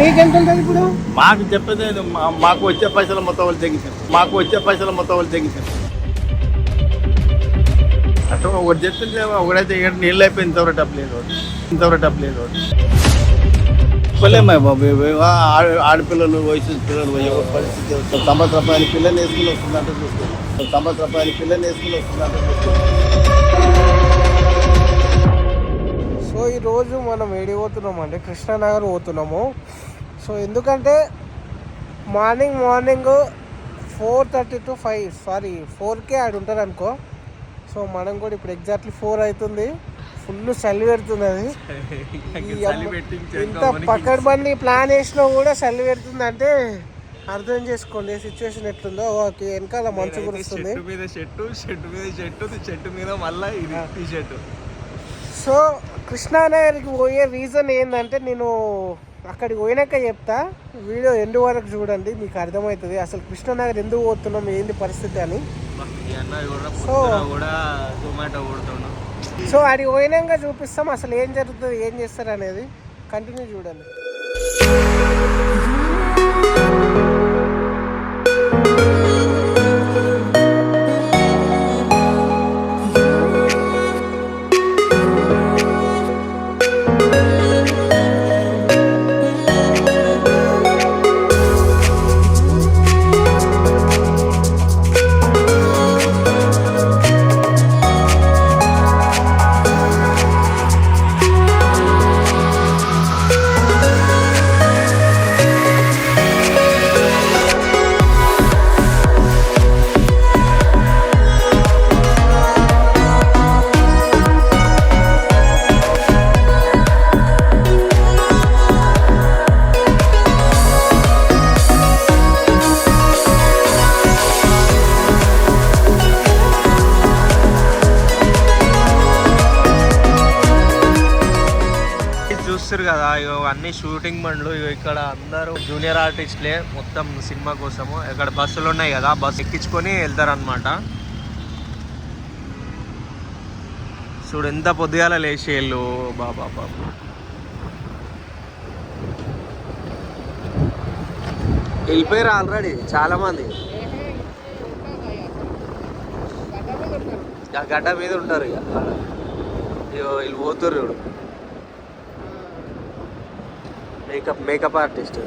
ఇప్పుడు? మాకు చెప్పేది మాకు వచ్చే పైసలు మొత్తం వాళ్ళు తెగించారు. మాకు వచ్చే పైసలు మొత్తం వాళ్ళు తెగించారు. అటు ఒకటి చెప్తుంటే ఒకడైతే ఇక్కడ నీళ్ళు అయిపోయి ఇంతవరకు డబ్బు లేదు. ఇంతవరకు డబ్బు లేదు. చెప్పలేమా బాబు ఆడపిల్లలు వయసు పిల్లలు పరిస్థితి. సంవత్సరం రూపాయలు పిల్లని వేసుకుని వస్తుందంటే చూసుకోండి సంవత్సరం రూపాయలు పిల్లని వేసుకుని వస్తుందంటే చూసుకోండి సో ఈరోజు మనం ఏడి పోతున్నాం అంటే కృష్ణానగర్ పోతున్నాము. సో ఎందుకంటే morning morning four thirty to five sorry ఫోర్కే ఆడు ఉంటారు అనుకో సో మనం కూడా ఇప్పుడు ఎగ్జాక్ట్లీ ఫోర్ అవుతుంది ఫుల్ చలి పెడుతుంది అది ఇంత పక్కడబండి ప్లాన్ వేసినా కూడా చలి పెడుతుంది అంటే అర్థం చేసుకోండి సిచ్యువేషన్ ఎట్లుందో. ఓకే వెనకాల మంచు కురుస్తుంది మీద షెట్టు మీద షెట్టు షెట్టు మీద మళ్ళా ఇది టీ షర్టు సో కృష్ణానగర్కి పోయే రీజన్ ఏంటంటే నేను అక్కడికి పోయినాక చెప్తా వీడియో ఎండు వరకు చూడండి మీకు అర్థమవుతుంది. అసలు కృష్ణానగర్ ఎందుకు పోతున్నాం ఏంది పరిస్థితి అని. సో సో అడిగి పోయినాక చూపిస్తాం అసలు ఏం జరుగుతుంది ఏం చేస్తారు అనేది. కంటిన్యూ చూడండి. అన్ని షూటింగ్ బండ్లు ఇగో ఇక్కడ అందరూ జూనియర్ ఆర్టిస్ట్లే మొత్తం సినిమా కోసము. ఇక్కడ బస్సులు ఉన్నాయి కదా బస్సు ఎక్కించుకొని వెళ్తారనమాట చూడు ఎంత పొద్దుగాల లేచి వెళ్ళు. బాబా బాబా వెళ్ళిపోయారు ఆల్రెడీ చాలా మంది ఆ గడ్డ మీద ఉంటారు ఇక ఇగో వీళ్ళు పోతుర్రు చూడు. మేకప్ మేకప్ ఆర్టిస్ట్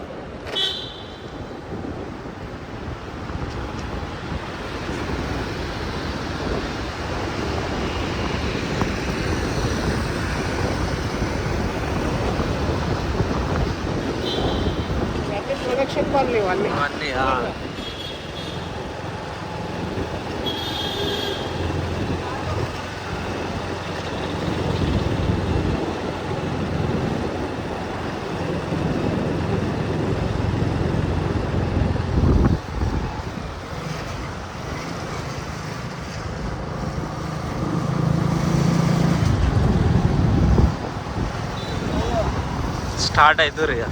ప్రొడక్షన్ పనులు ఇవన్నీ అవన్నీ స్టార్ట్ అవుతుంది ఇక.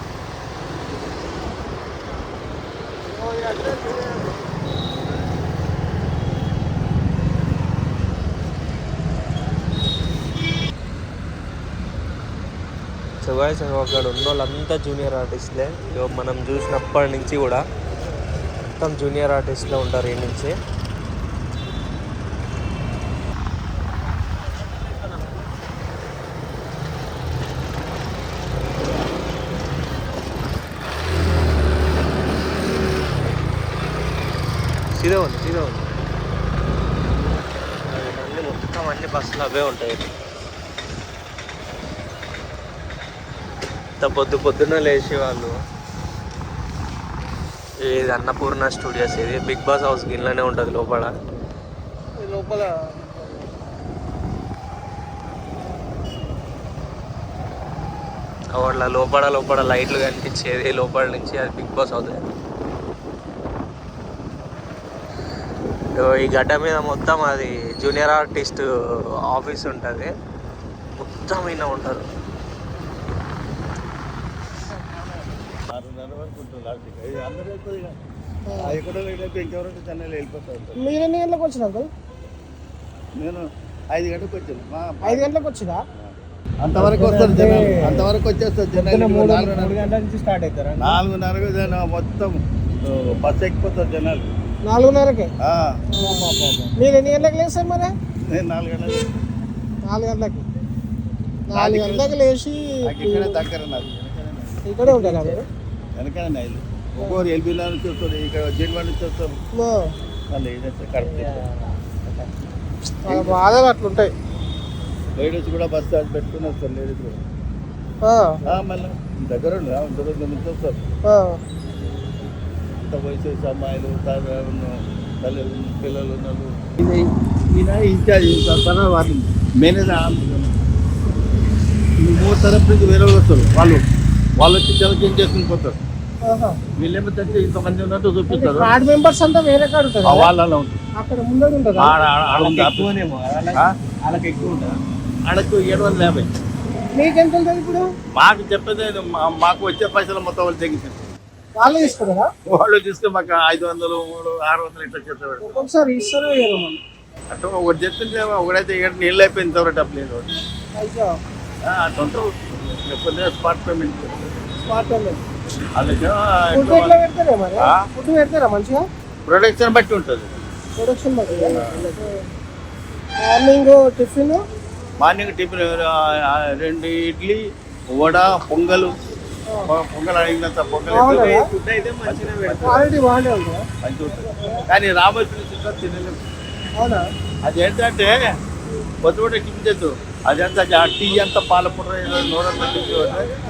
సో గాయస్ అక్కడ ఉన్న వాళ్ళంతా జూనియర్ ఆర్టిస్ట్లే ఇగో మనం చూసినప్పటి నుంచి కూడా మొత్తం జూనియర్ ఆర్టిస్ట్లో ఉంటారు ఈ నుంచి. సీదా ఉంది సీదా ఉంది. అన్ని మొత్తం అన్ని బస్సులు అవే ఉంటాయి. ఇంత పొద్దు పొద్దున్న లేచి వాళ్ళు ఇది అన్నపూర్ణ స్టూడియోస్ ఇది బిగ్ బాస్ హౌస్ గిన్నెలోనే ఉంటుంది లోపల. లోపల వాళ్ళ లోపల లోపల లైట్లు కనిపించేది లోపల నుంచి అది బిగ్ బాస్ హౌస్ ఈ గడ్డ మీద మొత్తం అది జూనియర్ ఆర్టిస్ట్ ఆఫీస్ ఉంటుంది. మొత్తం ఈయన ఉంటారు. మీరు ఎన్ని గంటలకు వచ్చిన అంకుల్? నేను ఐదు గంటలకు వచ్చాను. మా ఐదు గంటలకు వచ్చినా? అంతవరకు వస్తారు జనాలు. అంతవరకు వచ్చేస్తారు జనాలు. మూడు నాలుగున్నర మూడు గంటల నుంచి స్టార్ట్ అవుతారా? నాలుగున్నరకు జనం మొత్తం బస్సు ఎక్కిపోతారు జనాలు. నాలుగున్నరకే? మీరు ఎన్ని గంటలకు లేస్తారు మరి? నేను నాలుగు నాలుగు గంటలకి. నాలుగు గంటలకు లేచి దగ్గర ఇక్కడే ఉంటారా మీరు? వెనకనే నా ఇల్లు. ఒక్కొక్కరు ఎల్బీలో నుంచి వస్తారు ఇక్కడ జీడివాడ నుంచి వస్తారు. ఓ, మళ్ళీ ఏదైతే కరెక్ట్ వాళ్ళ బాధలు అట్లుంటాయి. లేడీస్ కూడా బస్ స్టాండ్ పెట్టుకుని వస్తారు లేడీస్ కూడా. మళ్ళీ దగ్గర ఉండు, దూరం నుంచి వస్తారు. ఇంత వయసు అమ్మాయిలు తల్లి పిల్లలు ఉన్నారు ఈయన ఇన్ఛార్జ్ తన వాళ్ళు మేనేజర్ మూడు తరపు నుంచి వేరే వాళ్ళు వస్తారు. వాళ్ళు వాళ్ళు వచ్చి సెలక్షన్ చేసుకుని పోతారు. వీళ్ళేమో తెచ్చి ఇంతమంది ఉన్నట్టు చూపిస్తారు. కార్డ్ మెంబర్స్ అంతా వేరే కాడ ఉంటారు ఆ వాళ్ళలో ఉంటుంది అక్కడ ముందర ఉంటుంది? వాళ్ళకి ఎక్కువ ఉంటుంది ఏడు వందల యాభై. మీకెంత ఉంటుంది ఇప్పుడు? మాకు చెప్పేది మా- మాకు వచ్చే పైసలు మొత్తం వాళ్ళు తగ్గించారు వాళ్ళు తీసుకున్నారా వాళ్ళు తీసుకుని మాకు ఐదు వందలు మూడు ఆరు వందలు ఇట్లా చేసేవాడు ఒక్కొక్కసారి ఇస్తారో ఇయ్యరో మనం. అంటే ఒకటి చెప్తుంటే ఒకడైతే ఇక్కడ నీళ్ళు అయిపోయిన తర్వాత డబ్బులు లేదు సొంత లేకపోతే spot payment smart payment. Food పెడతారా మంచిగా? ప్రొడక్షన్ బట్టి ఉంటుంది. ప్రొడక్షన్ బట్టి. Morning tiffin? మార్నింగ్ టిఫిన్ రెండు ఇడ్లీ వడ పొంగల్. పొంగల్ అడిగినంత పొంగల్ ఉంటుంది. కానీ రామోజీ చికెన్ తినలేము. అవునా? అది ఏంటంటే పొద్దుట టిఫిన్ చేద్దు అది అంతా ఆ టీ అంతా నూనె టిఫిన్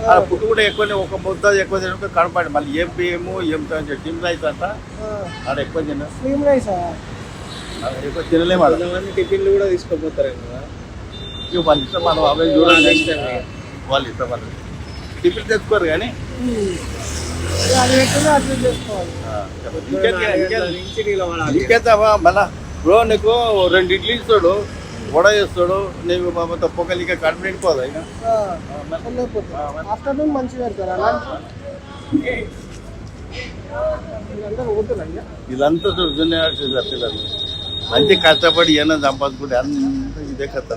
ఆ ఫుడ్ కూడా ఎక్కువనే ఒక ముద్ద ఎక్కువ తినక కనపడి మళ్ళీ ఏం బియ్యము ఏం టిఫిన్ రైస్ అంతా ఆడ ఎక్కువ తిన. ఎక్కువ తినలేము కొంతమంది టిఫిన్లు కూడా తీసుకోపోతారు కదా ఇక వాళ్ళ ఇష్టం మనం అవే చూడండి వాళ్ళ ఇష్టం వాళ్ళు టిఫిన్ తెచ్చుకోరు కానీ ఇంకేం- ఇంకేం- ఇంకేద్దామా మళ్ళా బ్రో నీకు రెండు ఇడ్లీ ఇస్తాడు వడ చేస్తాడు నీకు మొత్తం అయినా. ఆఫ్టర్నూన్ మంచిగా పెడతారు? అలాంటి వీళ్ళందరూ పోతున్నాయ్యా ఇదంతా జూనియర్ పిల్లలు. మంచి కష్టపడి ఏమైనా సంపాదించుకుంటే అంత ఇదే కథ.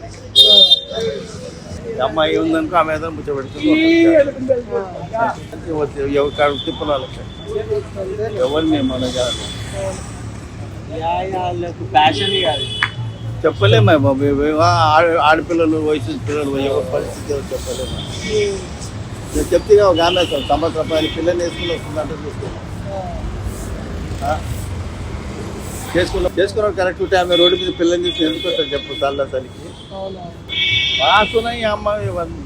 అమ్మాయి ఉందనుకో ఆమె ఏదైనా ముచ్చబెడుతుంది ఎవరి కాడు తిప్పలు ఎవరిని మన ప్యాషన్ కాదు చెప్పలేము ఆడపిల్లలు వయసు పిల్లలు ఎవరి పరిస్థితి ఎవరు చెప్పలేము నేను చెప్తే ఒక ఆమె సంవత్సరం పిల్లల్ని వేసుకుని వస్తుందంటే చూసుకో చేసుకున్నాం చేసుకున్నాం కరెక్ట్ టైం రోడ్డు మీద పిల్లల్ని తీసుకుని ఎందుకు వస్తారు చెప్పు తల్ల తల్లికి. వాసున్నాయి అమ్మ ఇవన్నీ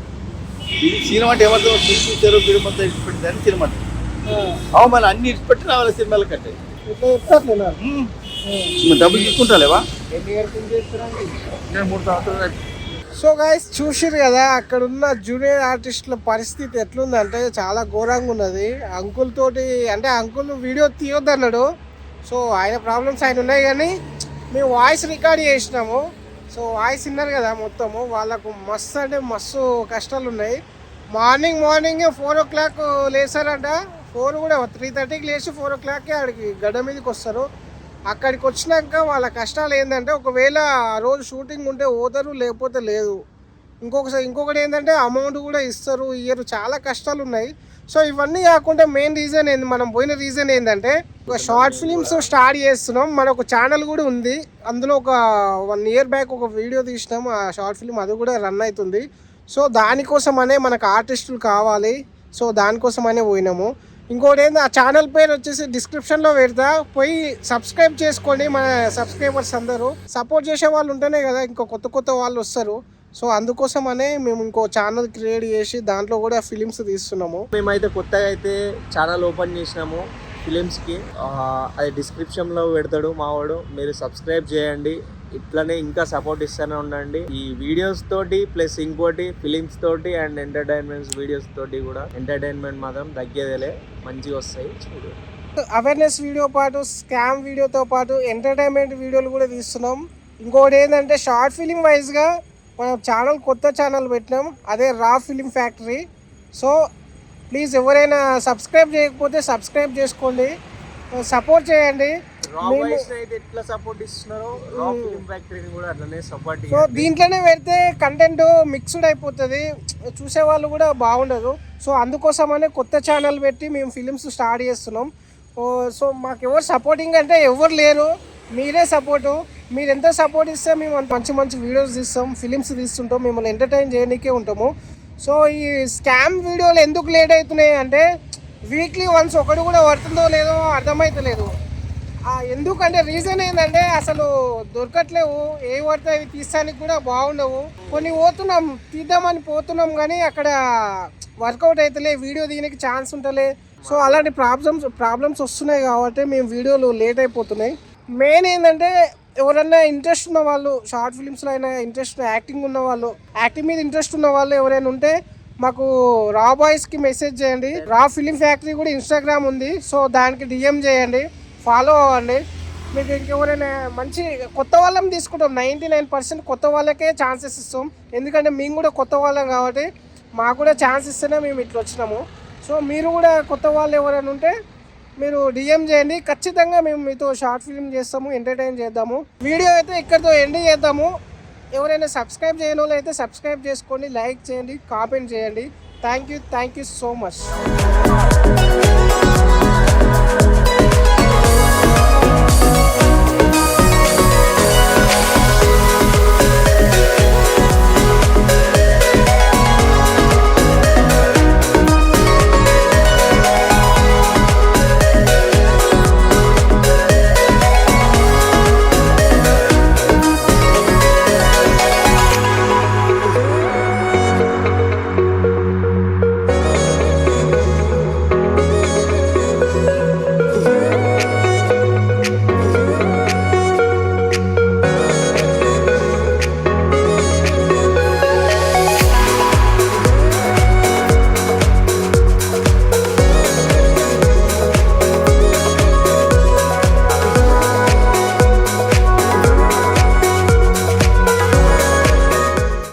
ఇది సినిమా అంటే ఎవరితో చూపించారు బిడి మొత్తం ఇచ్చిపెట్టింది అని సినిమా అవు మళ్ళీ అన్ని ఇచ్చిపెట్టి రావాలి సినిమాలు మరి డబ్బులు తీసుకుంటాలేవా? నేను మూడు సంవత్సరాలు సో గైస్ చూసిరు కదా అక్కడ ఉన్న జూనియర్ ఆర్టిస్టుల పరిస్థితి ఎట్లుందంటే చాలా ఘోరంగా ఉన్నది. అంకుల్ తోటి అంటే అంకుల్ వీడియో తీయొద్దు అన్నాడు సో ఆయన ప్రాబ్లమ్స్ ఆయన ఉన్నాయి కానీ మేము వాయిస్ రికార్డ్ చేసినాము. సో వాయిస్ విన్నారు కదా మొత్తము. వాళ్ళకు మస్తు అంటే మస్తు కష్టాలు ఉన్నాయి. Morning morning four o'clock లేసారంట. ఫోర్ కూడా త్రీ థర్టీకి లేచి ఫోర్ ఓ క్లాక్కి ఆడికి గడ్డ మీదకి వస్తారు. అక్కడికి వచ్చినాక వాళ్ళ కష్టాలు ఏంటంటే ఒకవేళ ఆ రోజు షూటింగ్ ఉంటే పోతారు లేకపోతే లేదు. ఇంకొకసారి ఇంకొకటి ఏంటంటే అమౌంట్ కూడా ఇస్తారు ఇయ్యరు. చాలా కష్టాలు ఉన్నాయి. సో ఇవన్నీ కాకుండా మెయిన్ రీజన్ ఏంది? మనం పోయిన రీజన్ ఏంటంటే ఒక షార్ట్ ఫిలిమ్స్ స్టార్ట్ చేస్తున్నాం. మన ఒక ఛానల్ కూడా ఉంది. అందులో ఒక వన్ ఇయర్ బ్యాక్ ఒక వీడియో తీసినాం ఆ షార్ట్ ఫిలిం అది కూడా రన్ అవుతుంది. సో దానికోసమనే మనకు ఆర్టిస్టులు కావాలి. సో దానికోసమనే పోయినాము. ఇంకోటి ఏంది? ఆ ఛానల్ పేరు వచ్చేసి డిస్క్రిప్షన్లో పెడతా. పోయి సబ్స్క్రైబ్ చేసుకోండి. మన సబ్స్క్రైబర్స్ అందరూ. సపోర్ట్ చేసే వాళ్ళు ఉంటేనే కదా ఇంకా కొత్త కొత్త వాళ్ళు వస్తారు. సో అందుకోసమనే మేము ఇంకో ఛానల్ క్రియేట్ చేసి దాంట్లో కూడా ఫిలిమ్స్ తీస్తున్నాము. మేమైతే కొత్తగా అయితే ఛానల్ ఓపెన్ చేసినాము ఫిలిమ్స్కి. అది డిస్క్రిప్షన్లో పెడతాడు మావాడు. మీరు సబ్స్క్రైబ్ చేయండి. ఇట్లనే ఇంకా సపోర్ట్ ఇస్తూనే ఉండండి. ఈ వీడియోస్ తోటి ప్లస్ ఇంకోటి ఫిలిమ్స్ తోటి అండ్ ఎంటర్టైన్మెంట్స్ వీడియోస్ తోటి కూడా ఎంటర్టైన్మెంట్ మాత్రం తగ్గేదేలే. మంచిగా వస్తాయి. చూడు. అవేర్నెస్ వీడియో పాటు స్కామ్ వీడియోతో పాటు ఎంటర్టైన్మెంట్ వీడియోలు కూడా తీస్తున్నాం. ఇంకోటి ఏంటంటే షార్ట్ ఫిలిం వైజ్గా మనం ఛానల్ కొత్త ఛానల్ పెట్టినాం అదే raw film factory. So please ఎవరైనా సబ్స్క్రైబ్ చేయకపోతే సబ్స్క్రైబ్ చేసుకోండి. సపోర్ట్ చేయండి. సో దీంట్లోనే పెడితే కంటెంట్ మిక్స్డ్ అయిపోతుంది. చూసే వాళ్ళు కూడా బాగుండదు. సో అందుకోసమనే కొత్త ఛానల్ పెట్టి మేము ఫిలిమ్స్ స్టార్ట్ చేస్తున్నాం. సో మాకు ఎవరు సపోర్టింగ్ అంటే ఎవరు లేరు. మీరే సపోర్టు. మీరు ఎంత సపోర్ట్ ఇస్తే మేము మంచి మంచి వీడియోస్ తీస్తాం ఫిలిమ్స్ తీస్తుంటాం మిమ్మల్ని ఎంటర్టైన్ చేయడానికే ఉంటాము. సో ఈ స్కామ్ వీడియోలు ఎందుకు లేట్ అవుతున్నాయి అంటే వీక్లీ వన్స్ ఒకటి కూడా పడుతుందో లేదో అర్థమవుతలేదు ఎందుకంటే రీజన్ ఏంటంటే అసలు దొరకట్లేవు. ఏ పడితే అవి తీస్తానికి కూడా బాగుండవు. కొన్ని పోతున్నాం తీద్దామని పోతున్నాం కానీ అక్కడ వర్కౌట్ అవుతలే వీడియో దీనికి ఛాన్స్ ఉంటలే. సో అలాంటి ప్రాబ్లమ్స్ ప్రాబ్లమ్స్ వస్తున్నాయి కాబట్టి మేము వీడియోలు లేట్ అయిపోతున్నాయి. మెయిన్ ఏంటంటే ఎవరైనా ఇంట్రెస్ట్ ఉన్న వాళ్ళు షార్ట్ ఫిలిమ్స్లో అయినా ఇంట్రెస్ట్ యాక్టింగ్ ఉన్న వాళ్ళు యాక్టింగ్ మీద ఇంట్రెస్ట్ ఉన్న వాళ్ళు ఎవరైనా ఉంటే మాకు రా బాయ్స్కి మెసేజ్ చేయండి. రా ఫిలిం ఫ్యాక్టరీ కూడా ఇన్స్టాగ్రామ్ ఉంది సో దానికి డిఎం చేయండి ఫాలో అవ్వండి. మీకు ఇంకెవరైనా మంచి కొత్త వాళ్ళని తీసుకుంటాం నైంటీ నైన్ పర్సెంట్ కొత్త వాళ్ళకే ఛాన్సెస్ ఇస్తాం. ఎందుకంటే మేము కూడా కొత్త వాళ్ళం కాబట్టి మాకు కూడా ఛాన్స్ ఇస్తేనే మేము ఇట్లా వచ్చినాము. సో మీరు కూడా కొత్త వాళ్ళు ఎవరైనా ఉంటే మీరు డిఎం చేయండి. ఖచ్చితంగా మేము మీతో షార్ట్ ఫిల్మ్ చేస్తాము ఎంటర్టైన్ చేద్దాము. వీడియో అయితే ఇక్కడితో ఎండ్ చేద్దాము. ఎవరైనా సబ్స్క్రైబ్ చేయని వాళ్ళు అయితే సబ్స్క్రైబ్ చేసుకోండి లైక్ చేయండి కామెంట్ చేయండి. Thank you thank you so much